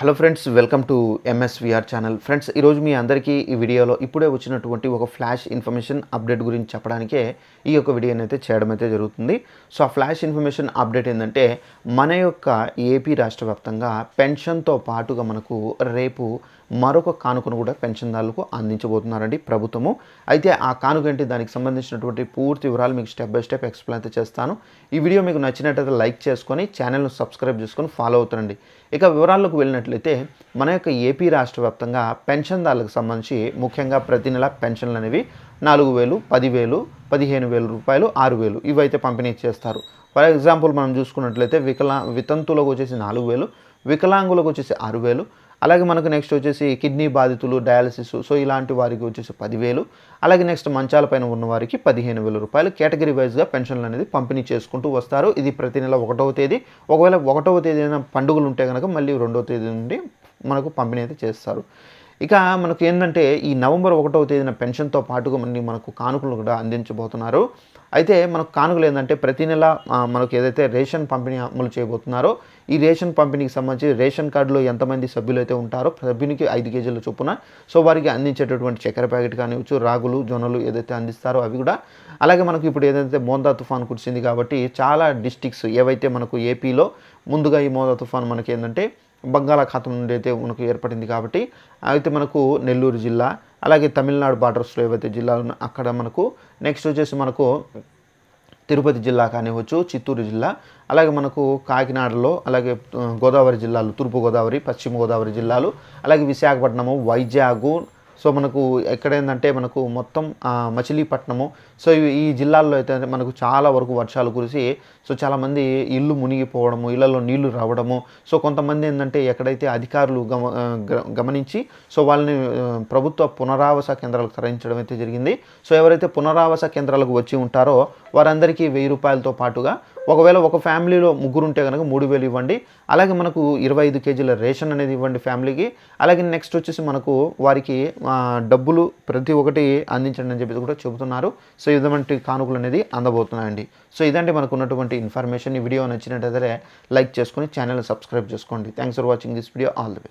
Hello friends welcome to MSVR channel. Friends ఈరోజు మీ అందరికీ ఈ వీడియోలో ఇప్పుడే వచ్చినటువంటి ఒక ఫ్లాష్ ఇన్ఫర్మేషన్ అప్డేట్ గురించి చెప్పడానికే ఈ యొక్క వీడియోని అయితే చేయడం అయితే జరుగుతుంది. సో ఆ ఫ్లాష్ ఇన్ఫర్మేషన్ అప్డేట్ ఏంటంటే మన యొక్క ఏపీ రాష్ట్ర వ్యాప్తంగా పెన్షన్తో పాటుగా మనకు రేపు మరొక కానుకను కూడా పెన్షన్దారులకు అందించబోతున్నారండి ప్రభుత్వము. అయితే ఆ కానుక ఏంటి? దానికి సంబంధించినటువంటి పూర్తి వివరాలు మీకు స్టెప్ బై స్టెప్ ఎక్స్ప్లెయిన్ అయితే చేస్తాను. ఈ వీడియో మీకు నచ్చినట్లయితే లైక్ చేసుకొని ఛానల్ను సబ్స్క్రైబ్ చేసుకొని ఫాలో అవుతారండి ఇక వివరాల్లోకి చూసుకున్నట్లయితే మన యొక్క ఏపీ రాష్ట్ర వ్యాప్తంగా పెన్షన్దారులకు సంబంధించి ముఖ్యంగా ప్రతి నెల పెన్షన్లు అనేవి నాలుగు వేలు పదివేలు పదిహేను వేల రూపాయలు ఆరు వేలు ఇవైతే పంపిణీ చేస్తారు. ఫర్ ఎగ్జాంపుల్ మనం చూసుకున్నట్లయితే వికలా వితంతులకు వచ్చేసి నాలుగు వేలు వికలాంగులకు వచ్చేసి ఆరు వేలు అలాగే మనకు నెక్స్ట్ వచ్చేసి కిడ్నీ బాధితులు డయాలసిస్ సో ఇలాంటి వారికి వచ్చేసి పదివేలు. అలాగే నెక్స్ట్ మంచాలపైన ఉన్న వారికి పదిహేను వేల రూపాయలు. కేటగిరీ వైజ్గా పెన్షన్లు అనేది పంపిణీ చేసుకుంటూ వస్తారు. ఇది ప్రతి నెల ఒకటవ తేదీ. ఒకవేళ ఒకటవ తేదీ పండుగలు ఉంటే కనుక మళ్ళీ రెండవ తేదీ నుండి మనకు పంపిణీ అయితే చేస్తారు. ఇక మనకు ఏంటంటే ఈ నవంబర్ ఒకటవ తేదీన పెన్షన్తో పాటుగా మనకి మనకు కానుకలు కూడా అందించబోతున్నారు. అయితే మనకు కానుకలు ఏంటంటే ప్రతి నెల మనకు ఏదైతే రేషన్ పంపిణీ అమలు చేయబోతున్నారో ఈ రేషన్ పంపిణీకి సంబంధించి రేషన్ కార్డులో ఎంతమంది సభ్యులు అయితే ఉంటారో సభ్యునికి ఐదు కేజీల చొప్పున సో వారికి అందించేటటువంటి చక్కెర ప్యాకెట్ కానివచ్చు రాగులు జొన్నలు ఏదైతే అందిస్తారో అవి కూడా. అలాగే మనకు ఇప్పుడు ఏదైతే మోందా తుఫాన్ కురిసింది కాబట్టి చాలా డిస్టిక్స్ ఏవైతే మనకు ఏపీలో ముందుగా ఈ మోదా తుఫాన్ మనకి ఏంటంటే బంగాళాఖాతం నుండి అయితే మనకు ఏర్పడింది కాబట్టి అయితే మనకు నెల్లూరు జిల్లా అలాగే తమిళనాడు బార్డర్స్లో ఏవైతే జిల్లాలు ఉన్నాయో అక్కడ మనకు నెక్స్ట్ వచ్చేసి మనకు తిరుపతి జిల్లా కానివ్వచ్చు చిత్తూరు జిల్లా అలాగే మనకు కాకినాడలో అలాగే గోదావరి జిల్లాలు తూర్పు గోదావరి పశ్చిమ గోదావరి జిల్లాలు అలాగే విశాఖపట్నము వైజాగ్ సో మనకు ఎక్కడైందంటే మనకు మొత్తం మచిలీపట్నము. సో ఈ జిల్లాల్లో అయితే మనకు చాలా వరకు వర్షాలు కురిసి సో చాలామంది ఇల్లు మునిగిపోవడము ఇళ్ళలో నీళ్ళు రావడము. సో కొంతమంది ఏంటంటే ఎక్కడైతే అధికారులు గమ గ- గమనించి సో వాళ్ళని ప్రభుత్వ పునరావాస కేంద్రాలకు తరలించడం అయితే జరిగింది. సో ఎవరైతే పునరావాస కేంద్రాలకు వచ్చి ఉంటారో వారందరికీ వెయ్యి రూపాయలతో పాటుగా ఒకవేళ ఒక ఫ్యామిలీలో ముగ్గురు ఉంటే కనుక మూడు వేలు ఇవ్వండి. అలాగే మనకు ఇరవై ఐదు కేజీల రేషన్ అనేది ఇవ్వండి ఫ్యామిలీకి. అలాగే నెక్స్ట్ వచ్చేసి మనకు వారికి డబ్బులు ప్రతి ఒక్కటి అందించండి అని చెప్పి కూడా చెబుతున్నారు. సో ఇటువంటి కానుకలు అనేది అందబోతున్నాయండి. సో ఇదంటే మనకు ఉన్నటువంటి ఇన్ఫర్మేషన్. ఈ వీడియో నచ్చినట్టయితే లైక్ చేసుకొని ఛానల్ సబ్స్క్రైబ్ చేసుకోండి. Thanks for watching this video. All the best.